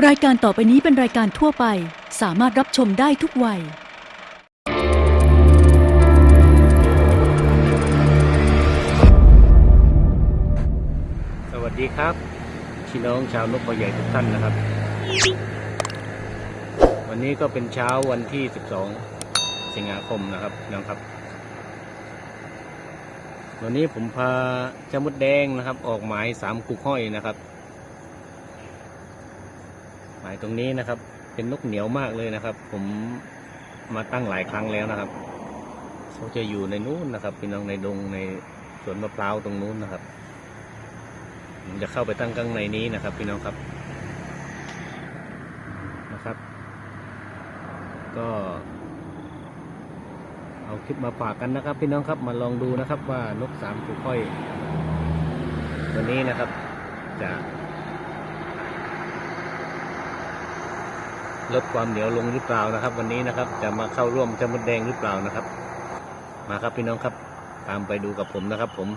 รายการต่อไปนี้เป็นรายการทั่วไป สามารถรับชมได้ทุกวัย สวัสดีครับพี่น้องชาวนกเขาใหญ่ทุกท่านนะครับ วันนี้ก็เป็นเช้าวันที่ 12 สิงหาคมนะครับน้องครับ วันนี้ผมพาเจ้ามดแดงนะครับ ออกหมายสามกุกห้อยนะครับายตรงนี้นะครับ เป็นนกเหนียวมากเลยนะครับ ผมมาตั้งหลายครั้งแล้วนะครับเขาจะอยู่ในนู้นนะครับพี่น้องในดงในสวนมะพร้าวตรงนู้นนะครับผมจะเข้าไปตั้งข้างในนี้นะครับ พี่น้องครับนะครับ ก็เอาคลิปมาฝากกันนะครับ พี่น้องครับมาลองดูนะครับว่านกสามผูกค่อย ตัวนี้นะครับจะ ลดความเหนียวลงหรือเปล่านะครับ วันนี้นะครับ จะมาเข้าร่วมจมดแดงหรือเปล่านะครับ มาครับพี่น้องครับ ตามไปดูกับผมนะครับ ผม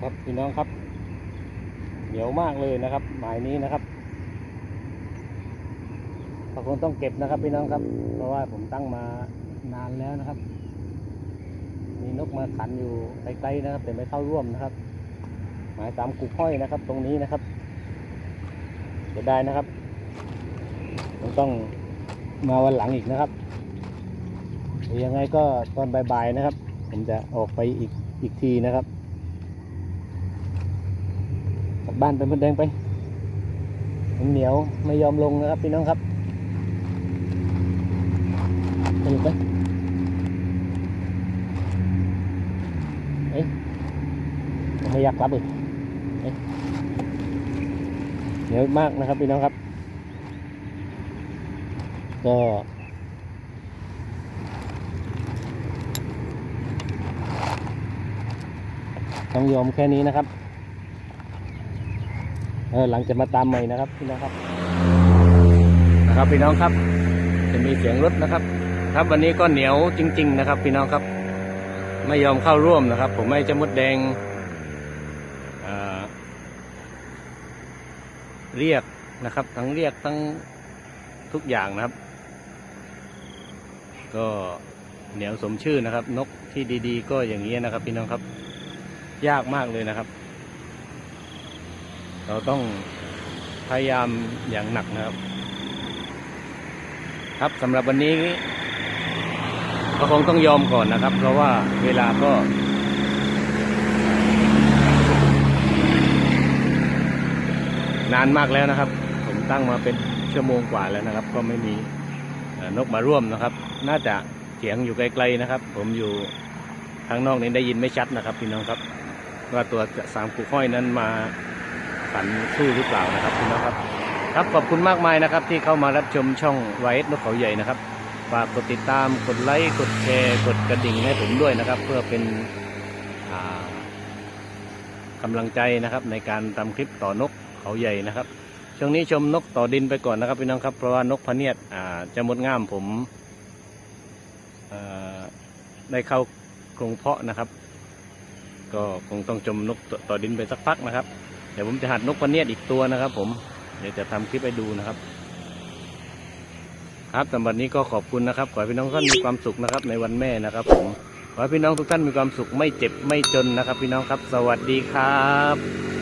ครับพี่น้องครับ เหนียวมากเลยนะครับ หมายนี้นะครับเราคงต้องเก็บนะครับพี่น้องครับ เพราะว่าผมตั้งมานานแล้วนะครับ มีนกมาขันอยู่ไกลๆนะครับ แต่ไม่เข้าร่วมนะครับ หมายตามกุกห้อยนะครับ ตรงนี้นะครับจะได้นะครับผมต้องมาวันหลังอีกนะครับยังไงก็ตอนบ่ายๆนะครับ ผมจะออกไปอีกอีกทีนะครับ กลั บ้านไปมดแดงไปมันเหนียวไม่ยอมลงนะครับพี่น้องครับไปดูไปเอ้ยไม่อยากรับเลยเอ้ยเหนียวมากนะครับพี่น้องครับ ก็ต้องยอมแค่นี้นะครับ หลังจะมาตามใหม่นะครับพี่น้องครับนะครับพี่น้องครับ จะมีเสียงรถนะครับ ครับวันนี้ก็เหนียวจริง ๆ นะครับ พี่น้องครับ ไม่ยอมเข้าร่วมนะครับ ผมไม่จะมดแดงเรียกนะครับ ทั้งเรียกทั้งทุกอย่างนะครับ ก็เหนียวสมชื่อนะครับ นกที่ดี ๆ ก็อย่างนี้นะครับ พี่น้องครับ ยากมากเลยนะครับ เราต้องพยายามอย่างหนักนะครับ ครับสำหรับวันนี้ก็คงต้องยอมก่อนนะครับ เพราะว่าเวลาก็นานมากแล้วนะครับ ผมตั้งมาเป็นชั่วโมงกว่าแล้วนะครับ ก็ไม่มีนกมาร่วมนะครับ น่าจะเสียงอยู่ไกลๆนะครับ ผมอยู่ข้างนอกนี้ได้ยินไม่ชัดนะครับพี่น้องครับ ว่าตัวสามกุกห้อยนั้นมา ขันสู้หรือเปล่านะครับพี่น้องครับ ครับขอบคุณมากมายนะครับ ที่เข้ามารับชมช่องไวท์นกเขาใหญ่นะครับฝากกดติดตามกดไลค์กดแชร์ กดกระดิ่งให้ผมด้วยนะครับ เพื่อเป็นอ่ากำลังใจนะครับ ในการทำคลิปต่อนกเขาใหญ่นะครับช่วงนี้ชมนกต่อดินไปก่อนนะครับพี่น้องครับเพราะว่านกพเนียดอ่าจะมดง่ามผมได้เข้ากรงเพาะนะครับ ก็คงต้องชมนกต่อดินไปสักพักนะครับ เดี๋ยวผมจะหัดนกพะเนียดอีกตัวนะครับ ผม เดี๋ยวจะทำคลิปให้ดูนะครับ ครับสำหรับนี้ก็ขอบคุณนะครับ ขอให้พี่น้องท่านมีความสุขนะครับ ในวันแม่นะครับ ผม ขอให้พี่น้องทุกท่านมีความสุขไม่เจ็บไม่จนนะครับ พี่น้องครับ สวัสดีครับ